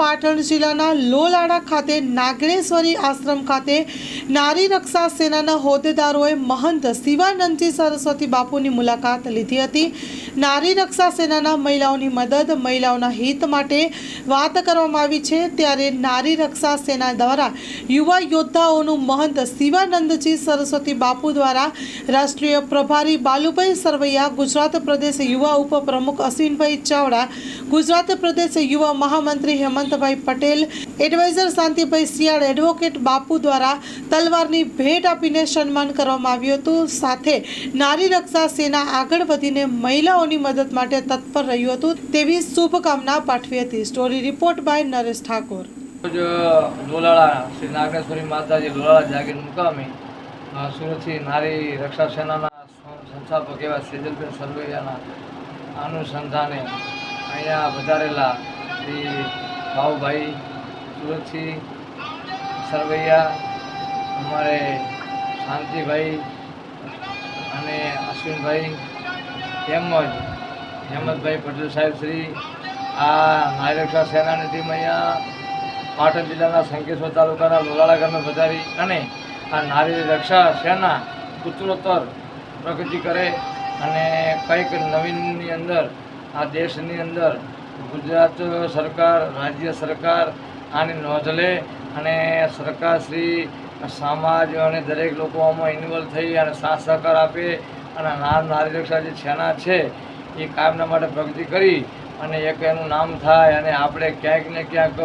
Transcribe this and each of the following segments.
પાટણ જિલ્લાના લોલાડા ખાતે નાગણેશ્વરી આશ્રમ ખાતે નારી રક્ષા સેનાના હોદ્દેદારોએ મહંત શિવાનંદજી સરસ્વતી બાપુની મુલાકાત લીધી હતી. નારી રક્ષા સેનાના મહિલાઓની મદદ મહિલાઓના હિત માટે વાત કરવામાં આવી છે. ત્યારે નારી રક્ષા સેના દ્વારા યુવા યોદ્ધાઓનું મહંત શિવાનંદજી સરસ્વતી બાપુ દ્વારા રાષ્ટ્રીય પ્રભારી બાલુભાઈ સરવૈયા, ગુજરાત પ્રદેશ યુવા ઉપપ્રમુખ અશ્વિનભાઈ ચાવડા, ગુજરાત પ્રદેશ યુવા મહામંત્રી હેમંતભાઈ પટેલ, એડવાઇઝર શાંતિભાઈ શિયાળ એડવોકેટ બાપુ દ્વારા તલવારની ભેટ આપીને સન્માન કરવામાં આવ્યું હતું. સાથે નારી રક્ષા સેના આગળ વધીને મહિલાઓની મદદ માટે તત્પર રહ્યું હતું તેવી શુભકામના પાઠવી હતી. Story report by Naresh Thakor. Lolala, Shri Nageshwari Mataji Lolala જાગીર મુકામે સુરતથી નારી રક્ષા સેનાના સંસ્થાપક એવા સેજલબેન સરવૈયાના અનુસંધાને અહીંયા વધારેલા ભાઉભાઈ સુરતથી સરવૈયા, અમારે શાંતિભાઈ અને અશ્વિનભાઈ, તેમજ હેમંતભાઈ પટેલ સાહેબ શ્રી, આ નાયરક્ષા રક્ષા સેનાની ટીમ અહીંયા પાટણ જિલ્લાના સંકેશ્વર તાલુકાના લોલાળા ગામે પધારી અને આ નારી રક્ષા સેના ઉત્તરોત્તર પ્રગતિ કરે અને કંઈક નવીનની અંદર, આ દેશની અંદર ગુજરાત સરકાર, રાજ્ય સરકાર આની નોંધ લે અને સરકારશ્રી સમાજ અને દરેક લોકો આમાં ઇન્વોલ્વ થઈ અને સાથ સહકાર આપે અને ના નારી રક્ષા જે છેના છે એ કાયમના માટે પ્રગતિ કરી અને એક એનું નામ થાય અને આપણે ક્યાંક ને ક્યાંક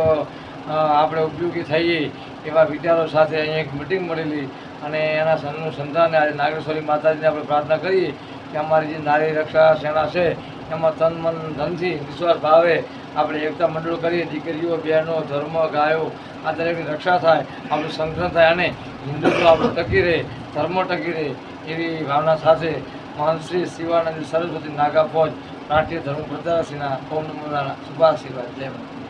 આપણે ઉપયોગી થઈએ એવા વિચારો સાથે અહીં એક મિટિંગ મળેલી અને એના અનુસંધાને આજે નાગેશ્વરી માતાજીને આપણે પ્રાર્થના કરીએ કે અમારી જે નારી રક્ષા સેના છે એમાં તન મન ધનથી વિશ્વાસ ભાવે. આપણે એકતા મંડળ કરીએ, દીકરીઓ, બહેનો, ધર્મ, ગાયો, આ દરેકની રક્ષા થાય, આપણું સંગઠન થાય અને હિન્દુત્વ આપણું ટકી રહે, ધર્મ ટકી રહે એવી ભાવના સાથે મહાનશ્રી શિવાનંદ સરસ્વતી નાગા ફોજ, રાષ્ટ્રીય ધર્મ પ્રચારશ્રીના પૌર્ણિમાના શુભાશીર્વાદ માતા